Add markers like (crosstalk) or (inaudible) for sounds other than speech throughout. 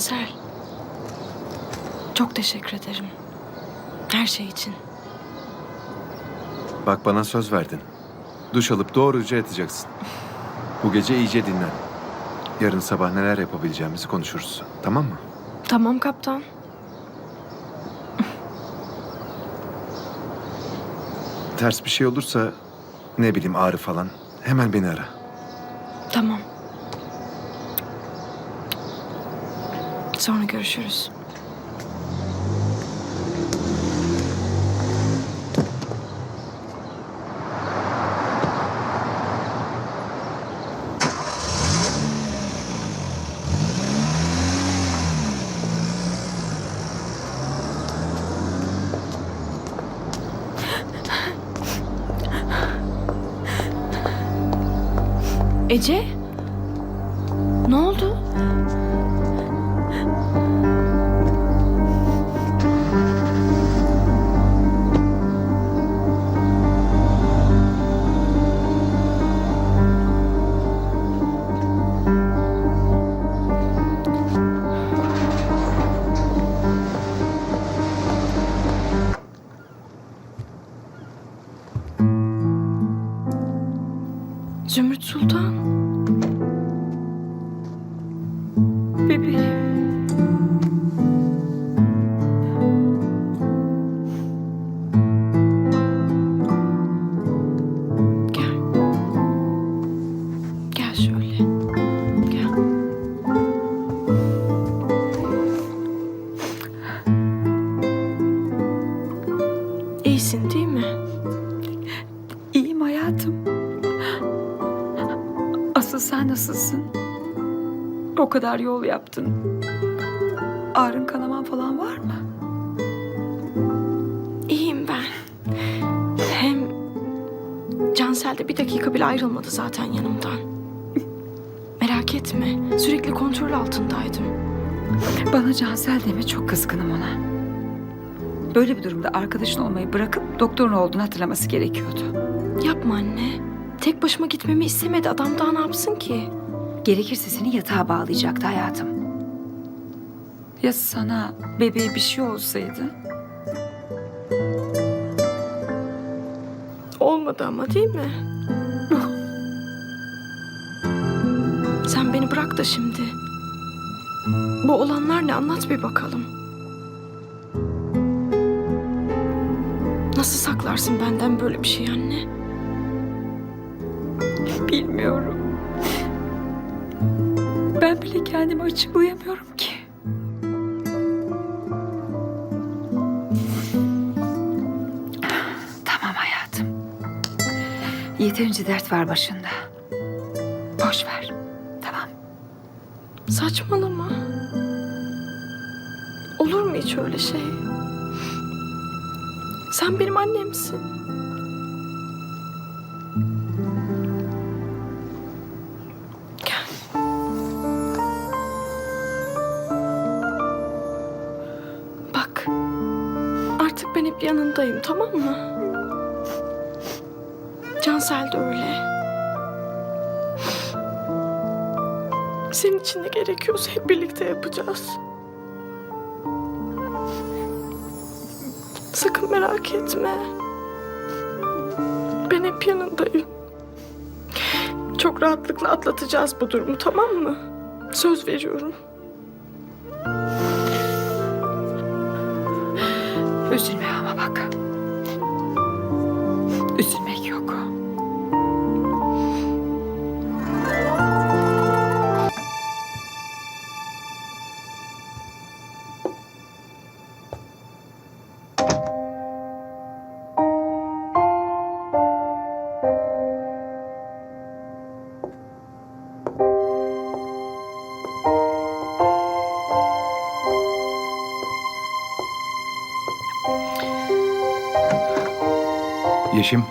Cansel. Çok teşekkür ederim. Her şey için. Bak bana söz verdin. Duş alıp doğruca yatacaksın. Bu gece iyice dinlen. Yarın sabah neler yapabileceğimizi konuşuruz. Tamam mı? Tamam kaptan. Ters bir şey olursa ne bileyim ağrı falan hemen beni ara. Tamam. Sonra görüşürüz. Ece? Ne oldu? O kadar yol yaptın. Ağrın kanaman falan var mı? İyiyim ben. Hem Cansel de bir dakika bile ayrılmadı zaten yanımdan. Merak etme. Sürekli kontrol altındaydım. Bana Cansel deme çok kızgınım ona. Böyle bir durumda arkadaşın olmayı bırakıp doktorun olduğunu hatırlaması gerekiyordu. Yapma anne. Tek başıma gitmemi istemedi. Adam daha ne yapsın ki? Gerekirse seni yatağa bağlayacaktı hayatım. Ya sana bebeğe bir şey olsaydı? Olmadı ama değil mi? Sen beni bırak da şimdi. Bu olanlar ne anlat bir bakalım. Nasıl saklarsın benden böyle bir şey anne? Bilmiyorum. Ben bile kendimi açıklayamıyorum ki. Tamam hayatım. Yeterince dert var başında. Boş ver. Tamam. Saçmalama. Olur mu hiç öyle şey? Sen benim annemsin. Yanındayım tamam mı? Cansel de öyle. Senin için ne gerekiyorsa hep birlikte yapacağız. Sakın merak etme. Ben hep yanındayım. Çok rahatlıkla atlatacağız bu durumu tamam mı? Söz veriyorum. Üzülme ama Yeşim.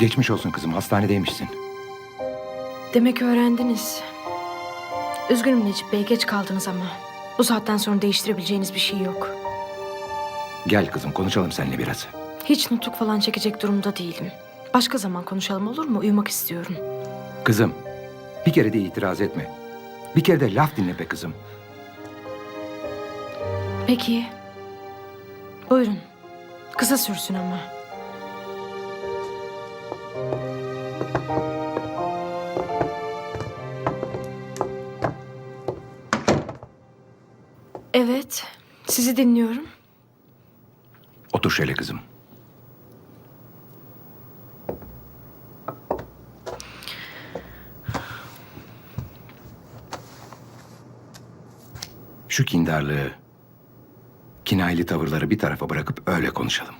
Geçmiş olsun kızım. Hastanedeymişsin. Demek öğrendiniz. Üzgünüm Necip Bey geç kaldınız ama. Bu saatten sonra değiştirebileceğiniz bir şey yok. Gel kızım konuşalım seninle biraz. Hiç nutuk falan çekecek durumda değilim. Başka zaman konuşalım olur mu? Uyumak istiyorum. Kızım bir kere de itiraz etme. Bir kere de laf dinle be kızım. Peki. Buyurun. Kısa sürsün ama. Evet, sizi dinliyorum. Otur şöyle kızım. Şu kindarlığı, kinayeli tavırları bir tarafa bırakıp öyle konuşalım.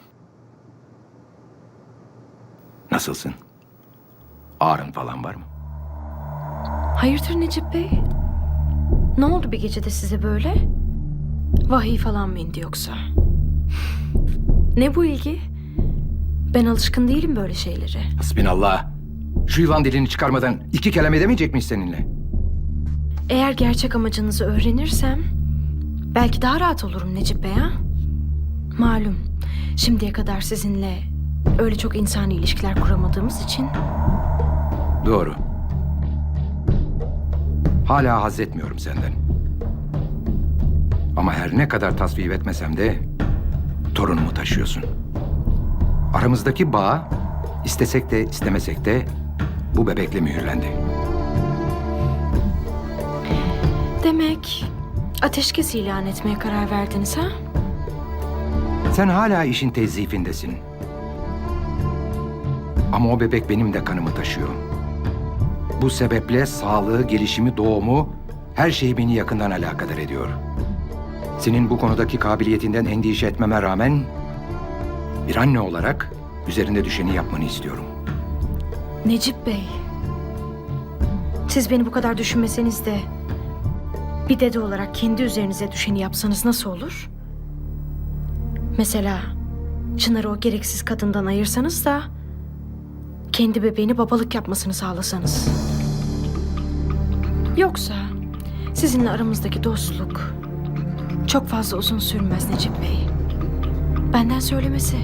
Nasılsın? Ağrın falan var mı? Hayırdır Necip Bey? Ne oldu bir gecede size böyle? Vahiy falan mı indi yoksa? Ne bu ilgi? Ben alışkın değilim böyle şeylere. Hasbinallah. Şu yılan dilini çıkarmadan iki kelam edemeyecek miyiz seninle? Eğer gerçek amacınızı öğrenirsem belki daha rahat olurum Necip Bey ha? Malum şimdiye kadar sizinle öyle çok insani ilişkiler kuramadığımız için Doğru. Hala haz etmiyorum senden. Ama her ne kadar tasvip etmesem de torunumu taşıyorsun. Aramızdaki bağ istesek de istemesek de bu bebekle mühürlendi. demek ateşkes ilan etmeye karar verdiniz ha? Sen hala işin tezyifindesin. Ama o bebek benim de kanımı taşıyor. Bu sebeple sağlığı, gelişimi, doğumu her şey beni yakından alakadar ediyor. Senin bu konudaki kabiliyetinden endişe etmeme rağmen bir anne olarak üzerinde düşeni yapmanı istiyorum. Necip Bey. Siz beni bu kadar düşünmeseniz de bir dede olarak kendi üzerinize düşeni yapsanız nasıl olur? Mesela Çınar'ı o gereksiz kadından ayırsanız da kendi bebeğini babalık yapmasını sağlasanız. Yoksa sizinle aramızdaki dostluk çok fazla uzun sürmez Necip Bey. Benden söylemesi.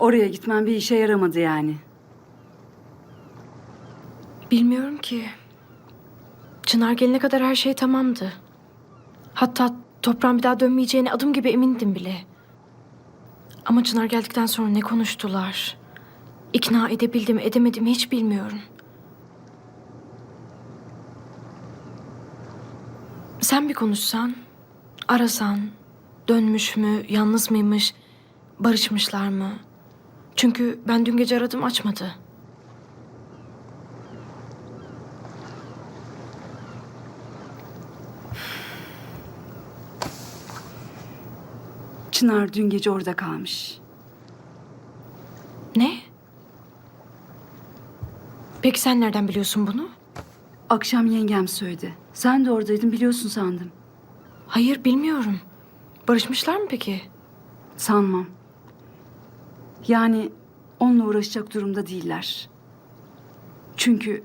Oraya gitmen bir işe yaramadı yani. Bilmiyorum ki. Çınar gelene kadar her şey tamamdı. Hatta toprağın bir daha dönmeyeceğine adım gibi emindim bile. Ama Çınar geldikten sonra ne konuştular? İkna edebildim edemedim hiç bilmiyorum. Sen bir konuşsan, arasan, dönmüş mü, yalnız mıymış, barışmışlar mı? Çünkü ben dün gece aradım açmadı. Çınar dün gece orada kalmış. Ne? Peki sen nereden biliyorsun bunu? Akşam yengem söyledi. Sen de oradaydın biliyorsun sandım. Hayır bilmiyorum. Barışmışlar mı peki? Sanmam. Yani onunla uğraşacak durumda değiller. Çünkü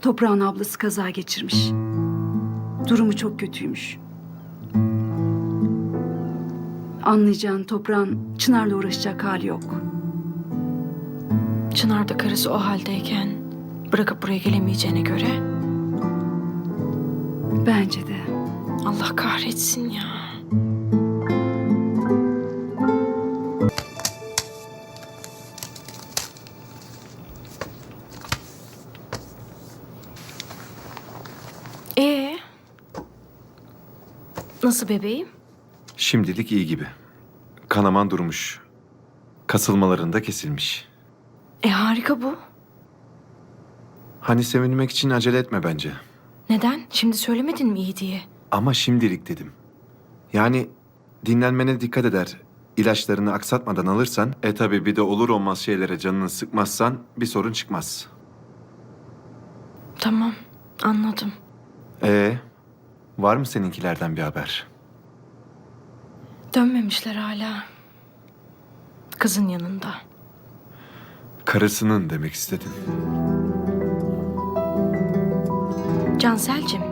toprağın ablası kaza geçirmiş. Durumu çok kötüymüş. Anlayacağın toprağın Çınar'la uğraşacak hali yok. Çınar da karısı o haldeyken bırakıp buraya gelemeyeceğine göre Bence de. Allah kahretsin ya. Ee? Nasıl bebeğim? Şimdilik iyi gibi. Kanaman durmuş. Kasılmalarında kesilmiş. E harika bu. Hani sevinmek için acele etme bence. Neden? Şimdi söylemedin mi iyi diye? Ama şimdilik dedim. Yani dinlenmene dikkat eder. İlaçlarını aksatmadan alırsan, e tabi bir de olur olmaz şeylere canını sıkmazsan bir sorun çıkmaz. Tamam, anladım. E var mı seninkilerden bir haber? Dönmemişler hala. Kızın yanında. Karısının demek istedin. Canselcim,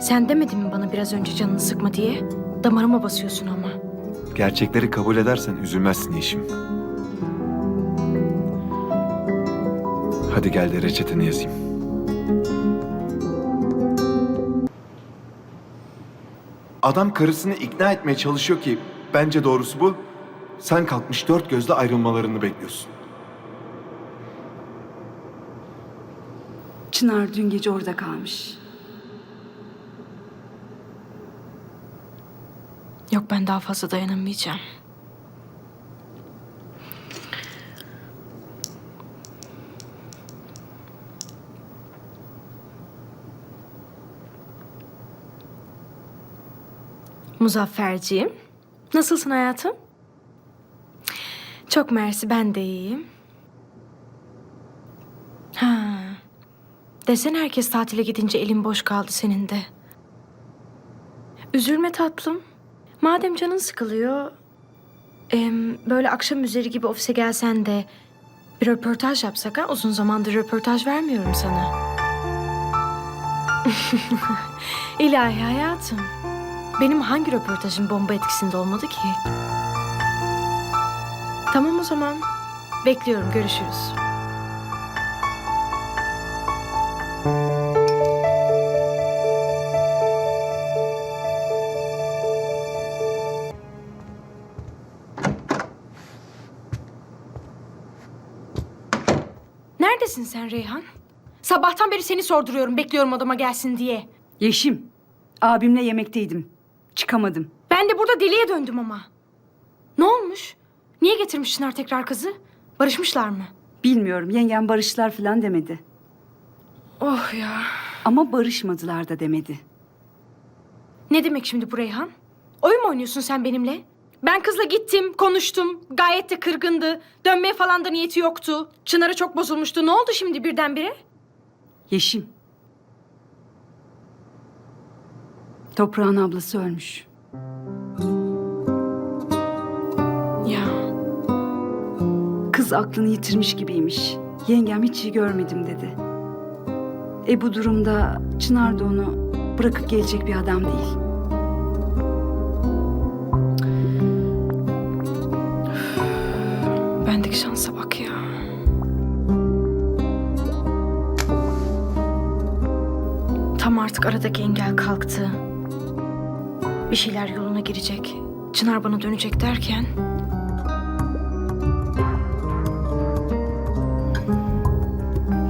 Sen demedin mi bana biraz önce canını sıkma diye? Damarıma basıyorsun ama. Gerçekleri kabul edersen üzülmezsin Yeşim. Hadi gel de reçeteni yazayım. Adam karısını ikna etmeye çalışıyor ki bence doğrusu bu. Sen kalkmış dört gözle ayrılmalarını bekliyorsun. Çınar dün gece orada kalmış. Yok ben daha fazla dayanamayacağım. Muzafferciğim, nasılsın hayatım? Çok mersi, ben de iyiyim. Ha, desene herkes tatile gidince elin boş kaldı senin de. Üzülme tatlım. Madem canın sıkılıyor, böyle akşam üzeri gibi ofise gelsen de bir röportaj yapsak ha? Uzun zamandır röportaj vermiyorum sana. (laughs) İlahi hayatım. Benim hangi röportajım bomba etkisinde olmadı ki? Tamam o zaman. Bekliyorum, görüşürüz. Neredesin sen Reyhan? Sabahtan beri seni sorduruyorum, bekliyorum odama gelsin diye. Yeşim, abimle yemekteydim. Çıkamadım. Ben de burada deliye döndüm ama. Ne olmuş? Niye getirmiş Çınar tekrar kızı? Barışmışlar mı? Bilmiyorum yengem barıştılar falan demedi. Oh ya. Ama barışmadılar da demedi. Ne demek şimdi bu Reyhan? Oyun mu oynuyorsun sen benimle? Ben kızla gittim, konuştum. Gayet de kırgındı. Dönmeye falan da niyeti yoktu. Çınar'a çok bozulmuştu. Ne oldu şimdi birdenbire? Yeşim. Toprağın ablası ölmüş. Ya Kız aklını yitirmiş gibiymiş. Yengem hiç iyi görmedim dedi. E bu durumda Çınar da onu bırakıp gelecek bir adam değil. bendeki şansa bak ya. Tam artık aradaki engel kalktı. Bir şeyler yoluna girecek. Çınar bana dönecek derken...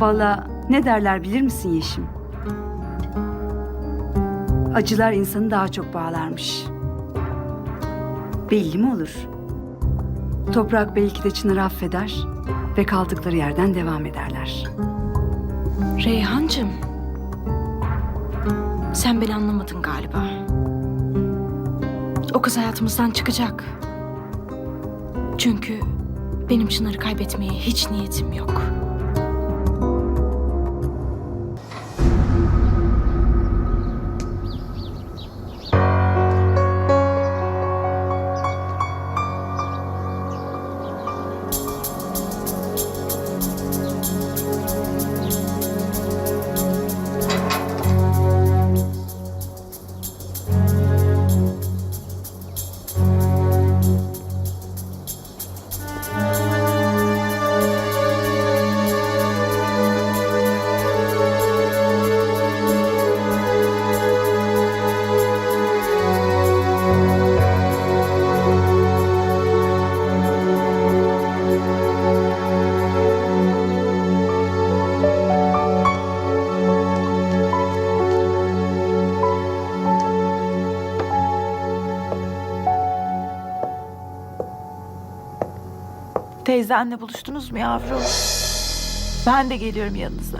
Valla ne derler bilir misin Yeşim? Acılar insanı daha çok bağlarmış. Belli mi olur? Toprak belki de Çınar'ı affeder ve kaldıkları yerden devam ederler. Reyhancığım. Sen beni anlamadın galiba. O kız hayatımızdan çıkacak. Çünkü benim Çınar'ı kaybetmeye hiç niyetim yok. Teyzenle buluştunuz mu yavrum? Ben de geliyorum yanınıza.